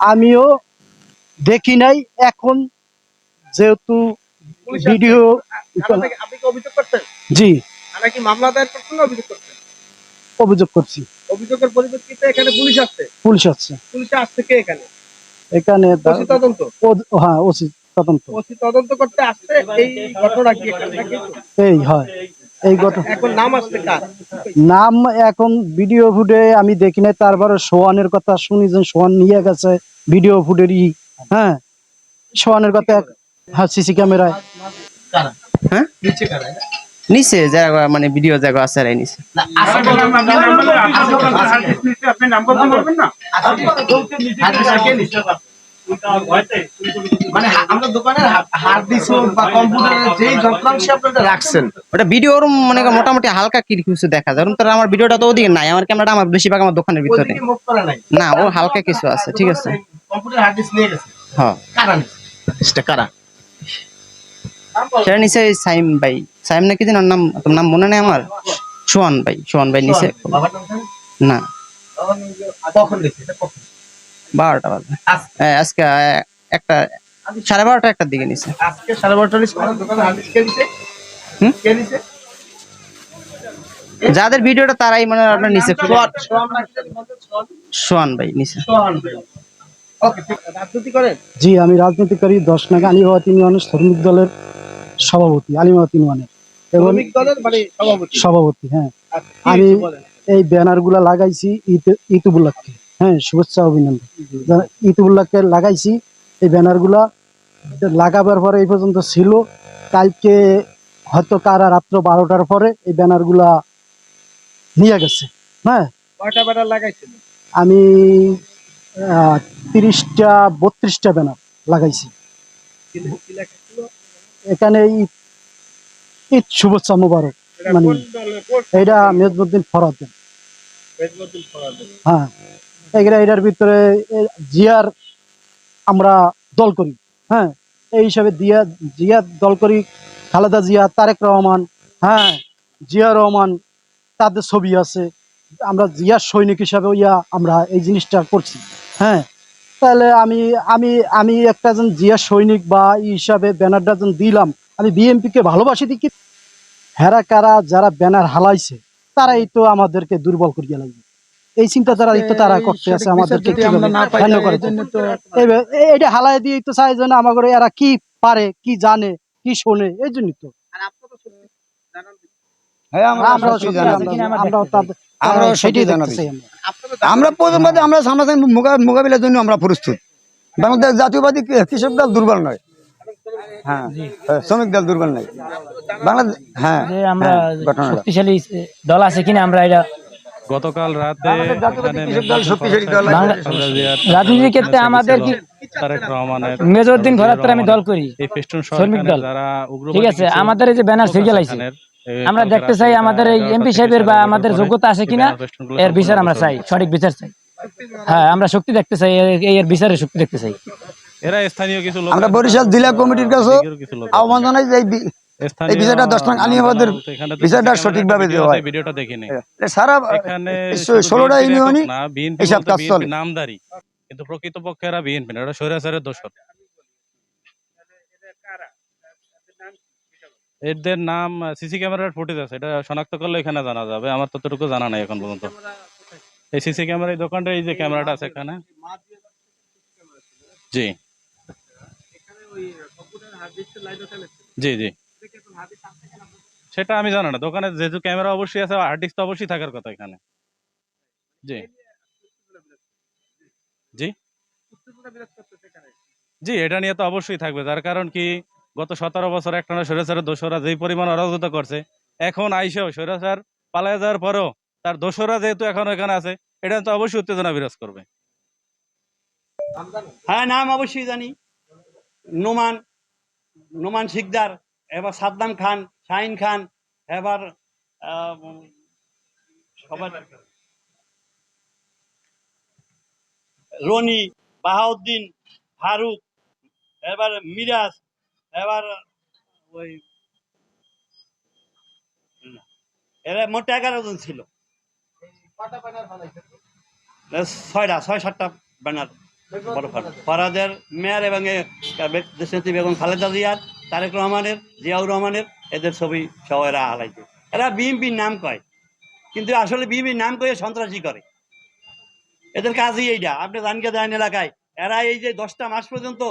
আমিও দেখি নাই। এখন যেহেতু পুলিশ ভিডিও জি। অভিযোগ করছি। অভিযোগের পরিপ্রেক্ষিতে এখানে পুলিশ আসছে পুলিশ আসছে কে এখানে? এখানে তদন্ত? হ্যাঁ ওসি তদন্ত। ওসি তদন্ত করতে আসছে এই ঘটনা কি এই হয়। এই ঘটনা এখন নাম আসছে কার নাম এখন ভিডিও ফুটে আমি দেখি নাই তারপরে সোহানের কথা শুনি যে সোহান নিয়ে গেছে ভিডিও ফুটেরই হ্যাঁ সোহানের কথা এক- হ্যাঁ সিসি ক্যামেরায় হ্যাঁ নিচে জায়গা মানে ভিডিও জায়গা আছে রে নিচে মানে আমরা দোকানের হার্ড ডিস্ক বা কম্পিউটারের যেই যন্ত্রাংশ আপনারা রাখছেন ওটা ভিডিওর মানে মোটামুটি হালকা কি কিছু দেখা যায়। কারণ তার আমার ভিডিওটা তো ওদিকে নাই আমার ক্যামেরাটা আমার বেশিরভাগ আমার দোকানের ভিতরে। না ও হালকা কিছু আছে ঠিক আছে। কম্পিউটার হার্ড ডিস্ক নিয়ে গেছে। হ্যাঁ কারা নিচ্ছে কারা? সেটা নিচে সাইম ভাই। সাইম নাকি যেন নাম তোর নাম মনে নেই আমার? সোহান ভাই সোহান ভাই নিচে? না। কখন এটা কখন? বারোটা বাজে হ্যাঁ, আজকে একটা সাড়ে বারোটা একটার দিকে নিচে আজকে সাড়ে দিছে যাদের ভিডিওটা তারাই মানে আপনার নিচে সোহান। ভাই নিচে সোহান ওকে ঠিক আছে। রাজনীতি করেন? জি আমি রাজনীতি করি দশ নাগা আলিমাবাদ ইউনিয়নের শ্রমিক দলের সভাপতি আলিমাবাদ ইউনিয়নের এবং মানে সভাপতি? সভাপতি হ্যাঁ। আমি এই ব্যানারগুলা লাগাইছি ঈদ- হ্যাঁ শুভেচ্ছা অভিনন্দন। ইতুবুল্লাহকে লাগাইছি এই ব্যানারগুলা লাগাবার পরে এই পর্যন্ত ছিল। কালকে হয়তো কারা রাত্র বারোটার পরে এই ব্যানারগুলা নিয়ে গেছে। হ্যাঁ? কয়টা ব্যানার লাগাইছেন? আমি তিরিশটা বত্রিশটা ব্যানার লাগাইছি? এখানে ঈদ শুভেচ্ছা মুবারক। মানে এটা মেজবুদ্দিন ফরাদ? হ্যাঁ। এটার ভিতরে জিয়ার আমরা দল করি। হ্যাঁ এই হিসাবে দিয়া জিয়ার দল করি, খালেদা জিয়া, তারেক রহমান হ্যাঁ জিয়া রহমান, তাদের ছবি আছে। আমরা জিয়ার সৈনিক হিসাবে ইয়া আমরা এই জিনিসটা করছি। হ্যাঁ তাহলে আমি আমি আমি একটা জন জিয়া সৈনিক বা ই হিসাবে ব্যানারটা যখন দিলাম। আমি বিএনপিকে ভালোবাসি দেখি। হেরা কারা যারা ব্যানার হালাইছে, তারাই তো আমাদেরকে দুর্বল করিয়া লাগবে। এই চিন্তাধারাই তো তারা করতে আছে আমাদেরকে করে। এই- হালাই দিয়ে তো চাই যেন আমাদের এরা কি পারে কি জানে কি শোনে এই জন্যই তো। আমরাও সেটাই আমরা প্রথমবাদী আমরা সামনাসামনি মোকাবিলার জন্য আমরা প্রস্তুত। বাংলাদেশ জাতীয়বাদী কৃষক দল দুর্বল নয়। হ্যাঁ। হ্যাঁ, শ্রমিক দল দুর্বল নয়। বাংলাদেশ হ্যাঁ আমরা হ্যাঁ, শক্তিশালী দল আছে কিনা আমরা এটা গতকাল রাতে রাজনীতির ক্ষেত্রে আমাদের আমি দল করি। শ্রমিক দল। ঠিক আছে আমাদের এই যে ব্যানার সিরিয়াল আছে আমরা দেখতে চাই আমাদের এই এমপি সাহেবের বা আমাদের যোগ্যতা আছে কিনা এর বিচার আমরা চাই সঠিক বিচার চাই। হ্যাঁ আমরা শক্তি দেখতে চাই এর- এই এর বিচারের শক্তি দেখতে চাই। এরা স্থানীয় কিছু লোক আমরা বরিশাল জেলা কমিটির কিছু। আহ্বান জানাই যে এই দশ টাকা সঠিকভাবে দেওয়া হয়। ভিডিওটা দেখিনি সারা এখানে ষোলোটা ইউনিয়নই এইসব কাজ চলে। নামধারী। কিন্তু প্রকৃতপক্ষে এরা বিএনপি না স্বৈরাচারের দোষর। এদের নাম সিসি ক্যামেরার ফুটেজ আছে এটা শনাক্ত করলে এখানে জানা যাবে আমার ততটুকু জানা নাই এখন পর্যন্ত। এই সিসি ক্যামেরা এই দোকানটা এই যে ক্যামেরাটা আছে এখানে। জি। জি জি। সেটা আমি জানি না। দোকানে যেহেতু ক্যামেরা অবশ্যই আছে তো অবশ্যই থাকার কথা এখানে। জি। জি। জি, এটা নিয়ে তো অবশ্যই থাকবে। যার কারণ কি, গত সতেরো বছর একটানা স্বৈরাচারের দোষরা যেই পরিমাণ অরাজকতা করছে, এখন আইসেও স্বৈরাচার পালায় যাওয়ার পরেও তার দোষরা যেহেতু এখন এখানে আছে, এটা তো অবশ্যই উত্তেজনা বিরাজ করবে। হ্যাঁ নাম অবশ্যই জানি। নোমান নোমান শিকদার। এবার সাদ্দাম খান, শাহিন খান, এবার সবার রনি, বাহাউদ্দিন, ফারুক, এবার মিরাজ, এবার ওই এরা মোট এগারো জন ছিল। ছয়টা, ছয়, সাতটা ব্যানার ফারাদের মেয়র এবং দেশনেত্রী বেগম খালেদা জিয়ার তারেক রহমানের, জিয়াউর রহমানের, এদের ছবি সহ এরা হালাইছে এরা বিএনপির নাম কয়, কিন্তু আসলে বিএনপির নাম কয়ে সন্ত্রাসী করে। এদের কাজই এইটা আপনি জানকে দেন এলাকায়, এরা এই যে দশটা মাস পর্যন্ত